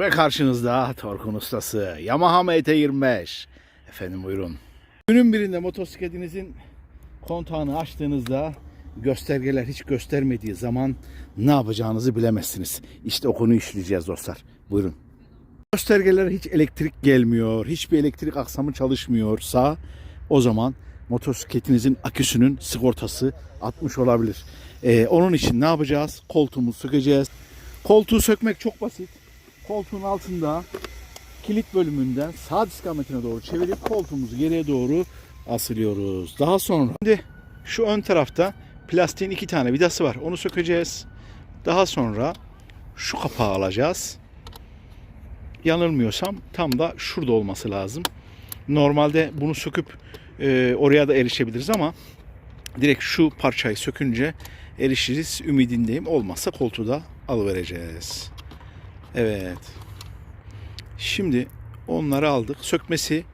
Ve karşınızda Torkun ustası Yamaha MT25. Efendim buyurun. Günün birinde motosikletinizin kontağını açtığınızda göstergeler hiç göstermediği zaman ne yapacağınızı bilemezsiniz. İşte o konuyu işleyeceğiz dostlar. Buyurun. Göstergelere hiç elektrik gelmiyor, hiçbir elektrik aksamı çalışmıyorsa o zaman motosikletinizin aküsünün sigortası atmış olabilir. Ee, onun için ne yapacağız? Koltuğumuzu sökeceğiz. Koltuğu sökmek çok basit. Koltuğun altında kilit bölümünden sağ istikametine doğru çevirip koltuğumuzu geriye doğru asılıyoruz. Daha sonra şimdi şu ön tarafta plastiğin iki tane vidası var. Onu sökeceğiz. Daha sonra şu kapağı alacağız. Yanılmıyorsam tam da şurada olması lazım. Normalde bunu söküp e, oraya da erişebiliriz ama direkt şu parçayı sökünce erişiriz ümidindeyim. Olmazsa koltuğu da alıvereceğiz. Evet. Şimdi onları aldık. Sökmesi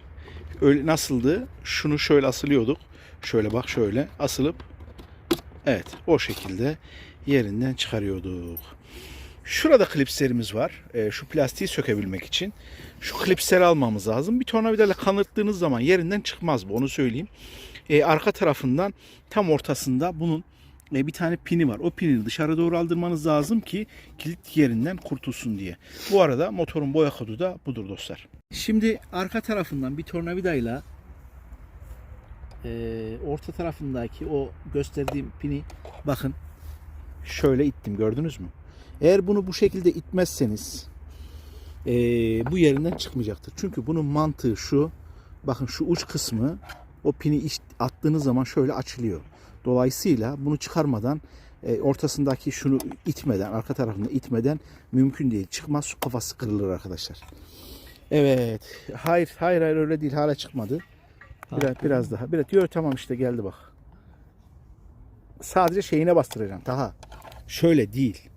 öyle nasıldı? Şunu şöyle asılıyorduk. Şöyle bak şöyle asılıp evet o şekilde yerinden çıkarıyorduk. Şurada klipslerimiz var. Ee, şu plastiği sökebilmek için. Şu klipsleri almamız lazım. Bir tornavidayla kanırttığınız zaman yerinden çıkmaz bu onu söyleyeyim. Ee, arka tarafından tam ortasında bunun e, bir tane pini var. O pini dışarı doğru aldırmanız lazım ki kilit yerinden kurtulsun diye. Bu arada motorun boya kodu da budur dostlar. Şimdi arka tarafından bir tornavidayla e, orta tarafındaki o gösterdiğim pini bakın şöyle ittim gördünüz mü? Eğer bunu bu şekilde itmezseniz e, bu yerinden çıkmayacaktır. Çünkü bunun mantığı şu. Bakın şu uç kısmı o pini attığınız zaman şöyle açılıyor. Dolayısıyla bunu çıkarmadan e, ortasındaki şunu itmeden, arka tarafını itmeden mümkün değil. Çıkmaz su kafası kırılır arkadaşlar. Evet. Hayır, hayır, hayır öyle değil. Hala çıkmadı. Biraz, biraz daha. Biraz. Yok tamam işte geldi bak. Sadece şeyine bastıracaksın. Daha. Şöyle değil.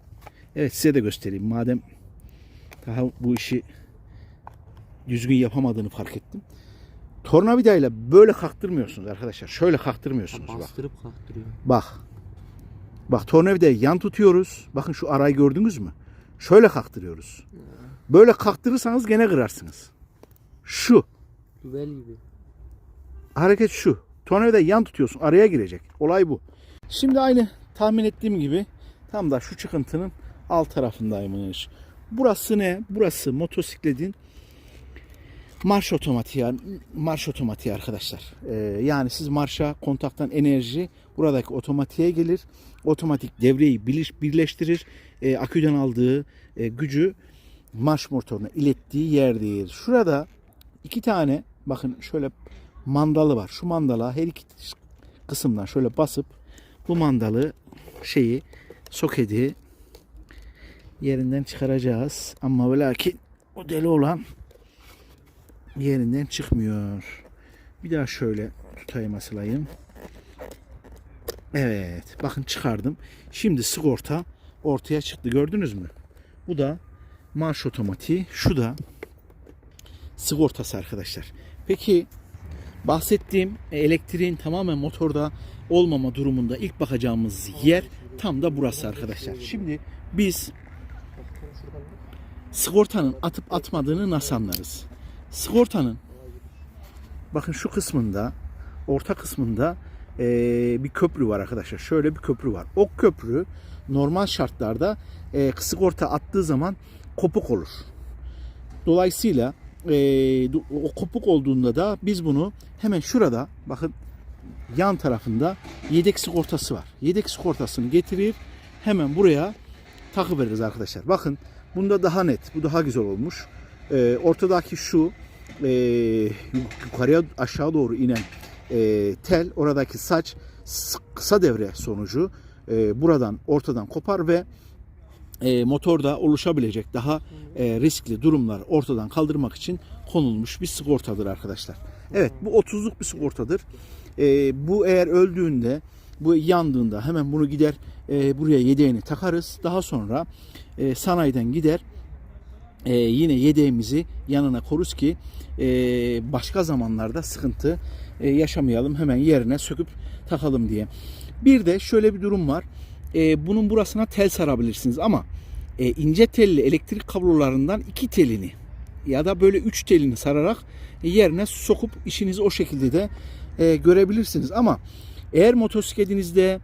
Evet size de göstereyim. Madem daha bu işi düzgün yapamadığını fark ettim. Tornavidayla böyle kaktırmıyorsunuz arkadaşlar. Şöyle kaktırmıyorsunuz bak. Bastırıp kalktırıyor. Bak. Bak tornavidayı yan tutuyoruz. Bakın şu arayı gördünüz mü? Şöyle kaktırıyoruz. Böyle kaktırırsanız gene kırarsınız. Şu. Güvel gibi. Hareket şu. Tornavidayı yan tutuyorsun. Araya girecek. Olay bu. Şimdi aynı tahmin ettiğim gibi tam da şu çıkıntının alt tarafındaymış. Burası ne? Burası motosikletin marş otomatiği. Marş otomatiği arkadaşlar. Ee, yani siz marşa kontaktan enerji buradaki otomatiğe gelir. Otomatik devreyi birleş- birleştirir. Ee, aküden aldığı e, gücü marş motoruna ilettiği yerdir. Şurada iki tane bakın şöyle mandalı var. Şu mandala her iki kısımdan şöyle basıp bu mandalı şeyi soketi yerinden çıkaracağız. Ama ve lakin o deli olan yerinden çıkmıyor. Bir daha şöyle tutayım asılayım. Evet. Bakın çıkardım. Şimdi sigorta ortaya çıktı. Gördünüz mü? Bu da marş otomatiği. Şu da sigortası arkadaşlar. Peki bahsettiğim elektriğin tamamen motorda olmama durumunda ilk bakacağımız yer tam da burası arkadaşlar. Şimdi biz sigortanın atıp atmadığını nasıl anlarız? Sigortanın bakın şu kısmında orta kısmında eee, bir köprü var arkadaşlar. Şöyle bir köprü var. O köprü normal şartlarda eee sigorta attığı zaman kopuk olur. Dolayısıyla du- o kopuk olduğunda da biz bunu hemen şurada bakın yan tarafında yedek sigortası var. Yedek sigortasını getirir hemen buraya takıveririz arkadaşlar. Bakın bunda daha net, bu daha güzel olmuş. Eee, ortadaki şu eee, yukarıya aşağı doğru inen eee, tel, oradaki saç kısa devre sonucu eee, buradan ortadan kopar ve e, motorda oluşabilecek daha e, riskli durumlar ortadan kaldırmak için konulmuş bir sigortadır arkadaşlar. Evet bu 30'luk bir sigortadır. E, bu eğer öldüğünde bu yandığında hemen bunu gider e, buraya yedeğini takarız. Daha sonra e, sanayiden gider e, yine yedeğimizi yanına koruz ki e, başka zamanlarda sıkıntı e, yaşamayalım hemen yerine söküp takalım diye. Bir de şöyle bir durum var. E, bunun burasına tel sarabilirsiniz ama e, ince telli elektrik kablolarından iki telini ya da böyle üç telini sararak yerine sokup işinizi o şekilde de e, görebilirsiniz. Ama eğer motosikletinizde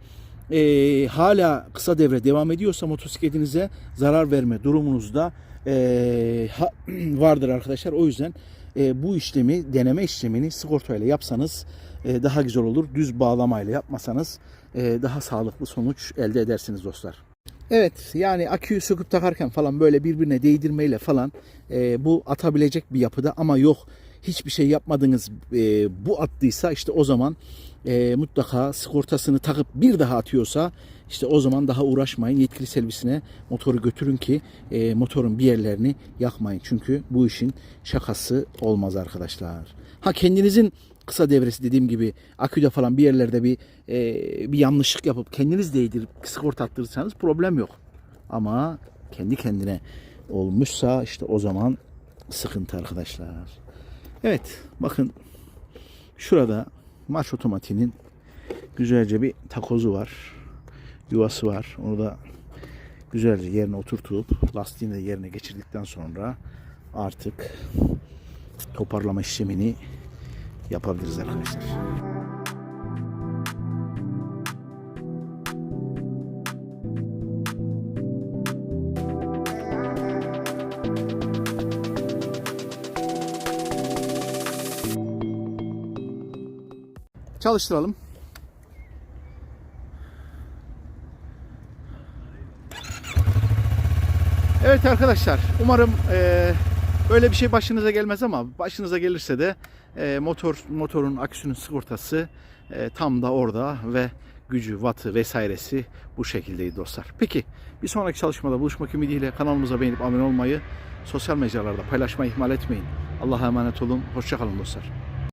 e, hala kısa devre devam ediyorsa motosikletinize zarar verme durumunuzda e, ha- vardır arkadaşlar. O yüzden e, bu işlemi deneme işlemini sigortayla yapsanız e, daha güzel olur. Düz bağlamayla yapmasanız e, daha sağlıklı sonuç elde edersiniz dostlar. Evet yani aküyü söküp takarken falan böyle birbirine değdirmeyle falan e, bu atabilecek bir yapıda ama yok hiçbir şey yapmadınız e, bu attıysa işte o zaman e, mutlaka sigortasını takıp bir daha atıyorsa işte o zaman daha uğraşmayın yetkili servisine motoru götürün ki e, motorun bir yerlerini yakmayın çünkü bu işin şakası olmaz arkadaşlar. Ha kendinizin kısa devresi dediğim gibi aküde falan bir yerlerde bir e, bir yanlışlık yapıp kendiniz değdirip sigorta attırırsanız problem yok. Ama kendi kendine olmuşsa işte o zaman sıkıntı arkadaşlar. Evet bakın şurada marş otomatiğinin güzelce bir takozu var. Yuvası var. Onu da güzelce yerine oturtup lastiğini de yerine geçirdikten sonra artık toparlama işlemini yapabiliriz arkadaşlar. Çalıştıralım. Evet arkadaşlar umarım eee, böyle bir şey başınıza gelmez ama başınıza gelirse de eee, motor motorun aküsünün sigortası eee, tam da orada ve gücü, wattı vesairesi bu şekildeydi dostlar. Peki bir sonraki çalışmada buluşmak ümidiyle kanalımıza beğenip abone olmayı, sosyal mecralarda paylaşmayı ihmal etmeyin. Allah'a emanet olun. Hoşçakalın dostlar.